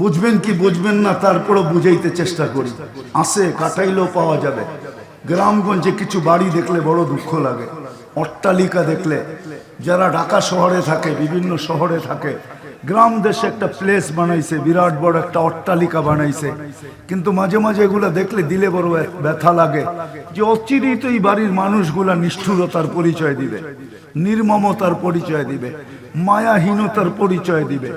বুঝবেন কি বুঝবেন না, তারপরও বুঝাইতে চেষ্টা করি। আসে, কাটাইলেও পাওয়া যাবে। গ্রামগঞ্জে কিছু বাড়ি দেখলে বড় দুঃখ লাগে। অট্টালিকা দেখলে, যারা ঢাকা শহরে থাকে, বিভিন্ন শহরে থাকে, গ্রাম দেশে একটা প্লেস বানাইছে, বিরাট বড় একটা অট্টালিকা বানাইছে। কিন্তু মাঝে মাঝে এগুলা দেখলে দিলে বড় ব্যথা লাগে যে অচিরেই তো এই বাড়ির মানুষগুলা নিষ্ঠুরতার পরিচয় দিবে, নির্মমতার পরিচয় দিবে, মায়াহীনতার পরিচয় দিবে।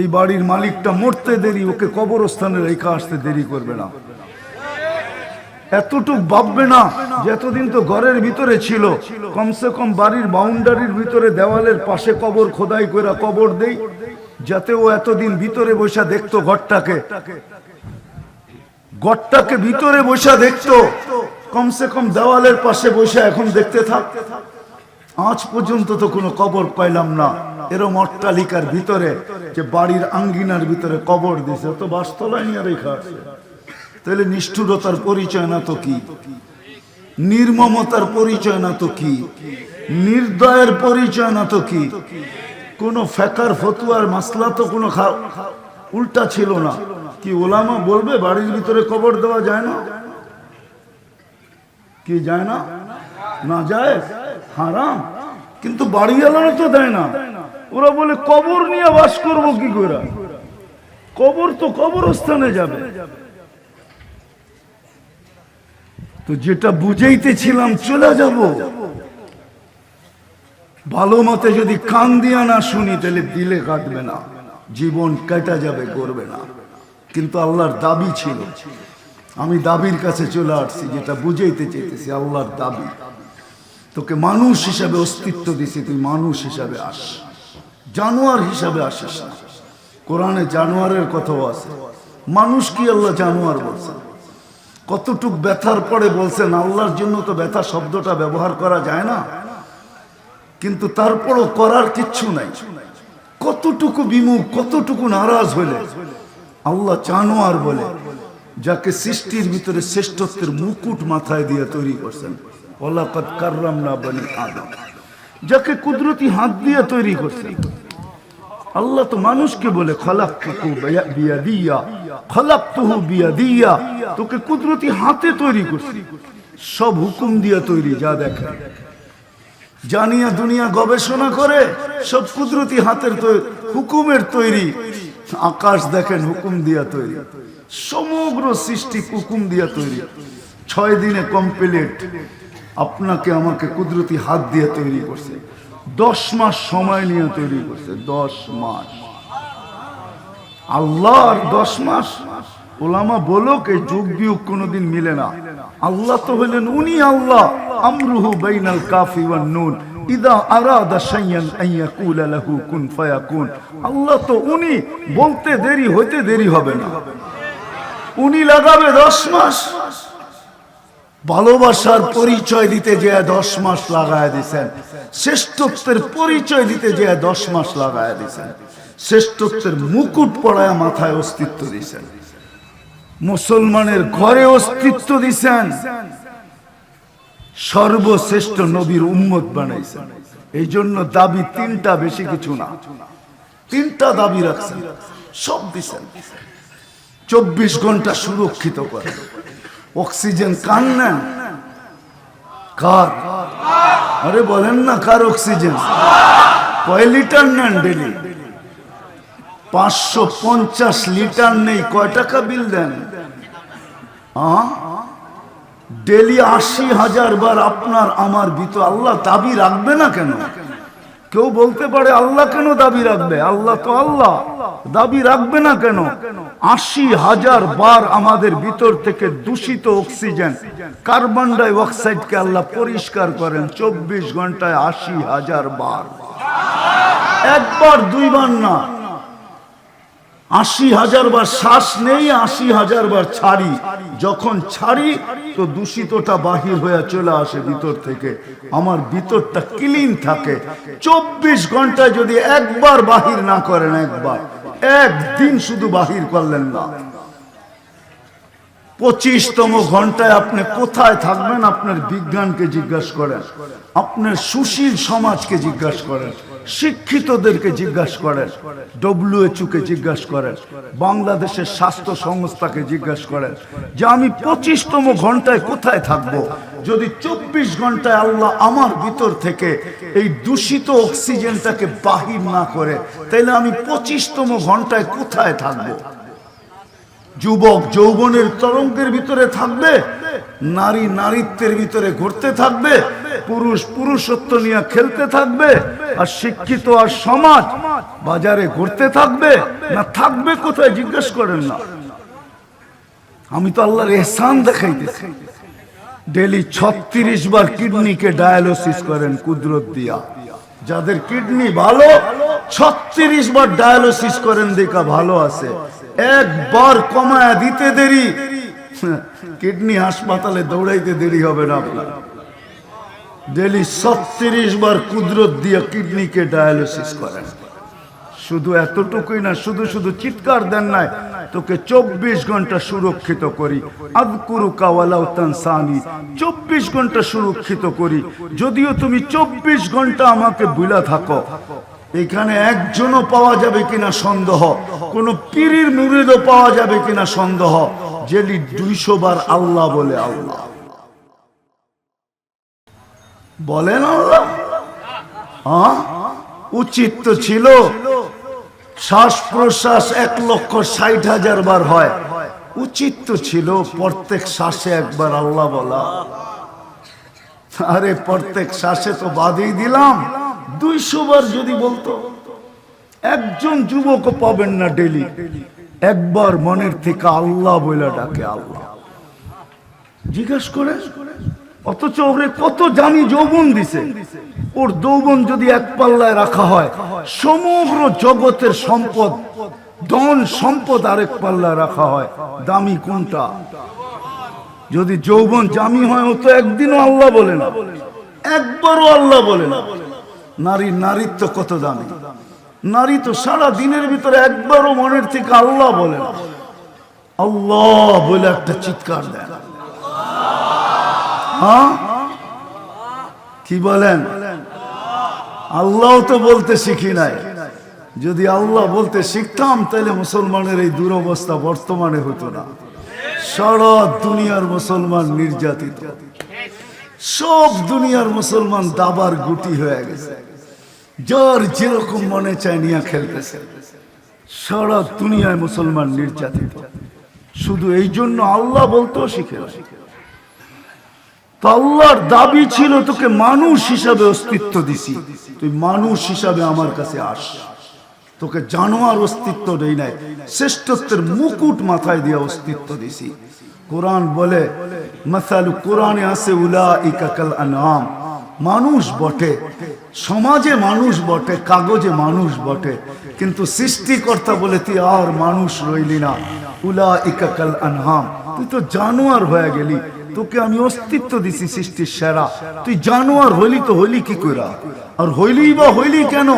এই বাড়ির মালিকটা মরতে দেরি, ওকে কবরস্থানে রেখে আসতে দেরি করবে না। এতটুক ভাববে না যে এতদিন তো ঘরের ভিতরে ছিল। কমসে কম বাড়ির বাউন্ডারির ভিতরে দেওয়ালের পাশে কবর খোদাই করে কবর দেই, যাতে ও এতদিন ভিতরে বসা দেখতো ঘরটাকে। ঘরটাকে ভিতরে বসা দেখতো, কমসে কম দেওয়ালের পাশে বসে এখন দেখতে থাক। আজ পর্যন্ত তো কোনো কবর পাইলাম না, এরম অট্টালিকার ভিতরে। যে বাড়ির আঙ্গিনার ভিতরে কবর দিছে, তো বাসতলায় নিয়ে রেখা আছে। তাহলে নিষ্ঠুরতার পরিচয় না তো কি? নির্মমতার পরিচয় না তো কি? নির্দয়ের পরিচয় না তো কি? কোনো ফেকার ফতুয়ার মাসলা তো কোনো উল্টা ছিল না। কি ওলামা বলবে, বাড়ির ভিতরে কবর দেওয়া যায় না? কি যায় না? না যায়? হারাম। কিন্তু বাড়িওয়ালারা তো দেয় না। ওরা বলে, কবর নিয়ে বাস করব কি করে? কবর তো কবরস্থানে যাবে। তো যেটা বুঝাইতেছিলাম, চলে যাব। ভালো মতে যদি কান দিয়া না শুনি, তাহলে দিলে কাটবে না। জীবন কেটা যাবে, করবে না। কিন্তু আল্লাহর দাবি ছিল। আমি দাবির কাছে চলে আসছি, যেটা বুঝাইতে চেয়েছি আল্লাহর দাবি। তোকে মানুষ হিসাবে অস্তিত্ব দিছি, তুই মানুষ হিসাবে আস। জানোয়ার হিসাবে আসিস না কোরআনে জানোয়ারের কথাও আছে। মানুষ কি আল্লাহ জানোয়ার বলছেন কতটুক ব্যথার পরে বলছেন, আল্লাহর জন্য তো ব্যথা শব্দটা ব্যবহার করা যায় না। কিন্তু তারপরও করার কিচ্ছু নাই। কতটুকু বিমুখ, কতটুকু নারাজ হলে আল্লাহ জানোয়ার বলে, যাকে সৃষ্টির ভিতরে শ্রেষ্ঠত্বের মুকুট মাথায় দিয়ে তৈরি করছেন। ওলাকত কার্রাম না বনি আদম। যাকে কুদরতি হাত দিয়ে তৈরি করছেন। আল্লাহ তো মানুষকে বলে তোকে কুদরতি হাতে তৈরি করছি। সব হুকুম দিয়া তৈরি, যা দেখে। জানিয়া দুনিয়া গবেষণা করে, সব কুদরতি হাতের তৈরি হুকুমের তৈরি। আকাশ দেখেন, হুকুম দিয়া তৈরি। সমগ্র সৃষ্টি হুকুম দিয়া তৈরি। ছয় দিনে কমপ্লিট আপনাকে আমাকে কুদরতি হাত দিয়ে তৈরি করছে। দশ মাস সময় নিয়ে তৈরি করছে, দশ মাস। আল্লাহ দশ মাস, ওলামা বলো কে যুগ বিয়োগ কোনোদিন মিলে না। আল্লাহ তো হলেন উনি আল্লাহ। আমরুহু বাইনাল কাফি ওয়ান নুন। ইদা আরাদা শাইয়ান আন ইয়াকুলা লাহু কুন ফায়াকুন। আল্লাহ তো উনি, বলতে দেরি, হইতে দেরি হবে না। উনি লাগাবে দশ মাস। ভালোবাসার পরিচয় দিতে যে দশ মাস লাগায় দিছেন, শ্রেষ্ঠত্বের পরিচয় দিতে যে দশ মাস লাগায় দিছেন, শ্রেষ্ঠত্বের মুকুট পড়ায় মাথায় অস্তিত্ব দিছেন, মুসলমানের ঘরে অস্তিত্ব দিছেন, সর্বশ্রেষ্ঠ নবীর উম্মত বানাইছেন। এই জন্য দাবি তিনটা বেশি কিছু না। তিনটা দাবি রাখছেন, সব দিছেন। চব্বিশ ঘণ্টা সুরক্ষিত করে অক্সিজেন কার নেন কার? আরে বলেন না কার অক্সিজেন? কয় লিটার নেন ডেলি? পাঁচশো পঞ্চাশ লিটার নেই, কয় টাকা বিল দেন? ডেলি আশি হাজার বার আপনার আমার ভিতর আল্লাহ দাবি রাখবে না কেন? কেউ বলতে পারে আল্লাহ কেন দাবি রাখবে? আল্লাহ তো আল্লাহ। দাবি রাখবে না কেন? আশি হাজার বার আমাদের ভিতর থেকে দূষিত অক্সিজেন, কার্বন ডাই অক্সাইডকে আল্লাহ পরিষ্কার করেন চব্বিশ ঘন্টায় আশি হাজার বার। একবার, দুইবার না। আশি হাজার বার শ্বাস নেই, আশি হাজার বার ছাড়ি। যখন ছাড়ি, তো দূষিতটা বাহির হয়ে চলে আসে ভিতর থেকে। আমার ভিতরটা ক্লিন থাকে। চব্বিশ ঘন্টায় যদি একবার বাহির না করেন একবার, একদিন শুধু বাহির করলেন না। পঁচিশতম ঘন্টায় আপনি কোথায় থাকবেন? আপনার বিজ্ঞানকে জিজ্ঞাসা করেন। আপনার সুশীল সমাজকে জিজ্ঞাসা করেন। শিক্ষিতদেরকে জিজ্ঞাসা করেন ডব্লিউএচও কে জিজ্ঞাসা করেন, বাংলাদেশের স্বাস্থ্য সংস্থাকে জিজ্ঞাসা করেন যে আমি পঁচিশতম ঘন্টায় কোথায় থাকব? যদি চব্বিশ ঘন্টায় আল্লাহ আমার ভিতর থেকে এই দূষিত অক্সিজেনটাকে বাহির না করে, তাহলে আমি পঁচিশতম ঘন্টায় কোথায় থাকব? যুবক যৌবনের তরঙ্গের ভিতরে থাকবে? নারী নারীত্বের ভিতরে ঘুরতে থাকবে, পুরুষ পুরুষত্ব নিয়ে খেলতে থাকবে, আর শিক্ষিত আর সমাজ বাজারে ঘুরতে থাকবে, না থাকবে কোথায় জিজ্ঞেস করেন না। আমি তো আল্লাহর এহসান দেখাইতেছি। ডেলি ছত্রিশ বার কিডনিকে ডায়ালিসিস করেন কুদরত দিয়া। যাদের কিডনি ভালো, ছত্রিশ বার ডায়ালিসিস করেন দেখা ভালো আছে। একবার কমায়া দিতে দেরি কিডনি হাসপাতালে দৌড়াইতে দেরি হবে না আপনার। ডেলি ছত্রিশ বার কুদরত দিয়া কিডনিকে ডায়ালিসিস করেন। শুধু এতটুকুই না, শুধু শুধু চিৎকার দেন নাই, তোকে চব্বিশ ঘণ্টা সুরক্ষিত করি। আদকুরু চব্বিশ ঘণ্টা সুরক্ষিত করি। যদিও তুমি চব্বিশ ঘণ্টা আমাকে বুলা থাকো এখানে একজনও পাওয়া যাবে কিনা সন্দেহ। কোন পীরির মুরিদও পাওয়া যাবে কিনা সন্দেহ। যেলি দুইশো বার আল্লাহ বলে আল্লাহ। বলেন আল্লাহ। উচিত তো ছিল। শ্বাস প্রশ্বাস এক লক্ষ ষাট হাজার বার হয়। উচিত তো ছিল প্রত্যেক শ্বাসে একবার আল্লাহ বলা। আরে প্রত্যেক শ্বাসে তো বাদেই দিলাম। দুইশো বার যদি বলতো, একজন যুবকও পাবেন না ডেলি। একবার মনের থেকে আল্লাহ বলে ডাকে আল্লাহ। জিজ্ঞেস করে, অথচ ওরে কত জানি যৌবন দিছে। ওর যৌবন যদি এক পাল্লায় রাখা হয়, সমগ্র জগতের সম্পদ, ধন সম্পদ আরেক পাল্লায় রাখা হয়, দামি কোনটা? যদি যৌবন জামি হয়, ও তো একদিনও আল্লাহ বলে না। একবারও আল্লাহ বলে না। নারী নারীত্ব কত দামি। নারী তো সারা দিনের ভিতরে একবারও মনের থেকে আল্লাহ বলে আল্লাহ বলে একটা চিৎকার দেয় হ্যাঁ? কি বলেন? আল্লাহ তো বলতে শিখি নাই। যদি আল্লাহ বলতে শিখতাম, তাহলে মুসলমানের এই দুরবস্থা বর্তমানে হতো না। সারা দুনিয়ার মুসলমান নির্যাতিত। সব দুনিয়ার মুসলমান দাবার গুটি হয়ে গেছে। যার যেরকম মনে চায় নিয়ে খেলতেছে। সারা দুনিয়ায় মুসলমান নির্যাতিত। শুধু এই জন্য আল্লাহ বলতেও শিখে আল্লাহর দাবি ছিল, তোকে মানুষ হিসাবে অস্তিত্ব দিছি। তুই মানুষ হিসাবে আমার কাছে আস। তোকে জানোয়ার অস্তিত্ব দেই নাই। শ্রেষ্ঠত্বের মুকুট মাথায় দিয়ে অস্তিত্ব দিছি। কোরআন বলে, মাসালু কোরআনে আছে উলা ইকাকাল আনাম মানুষ বটে, সমাজে মানুষ বটে, কাগজে মানুষ বটে, কিন্তু সৃষ্টিকর্তা বলে তুই আর মানুষ রইলি না। উলা ইকাকাল আনহাম। তুই তো জানোয়ার হয়ে গেলি, তোকে আমি অস্তিত্ব দিছি সৃষ্টির সেরা। তুই জানোয়ার হইলি তো হইলি কি কইরা? আর হইলি বা হইলি কেন?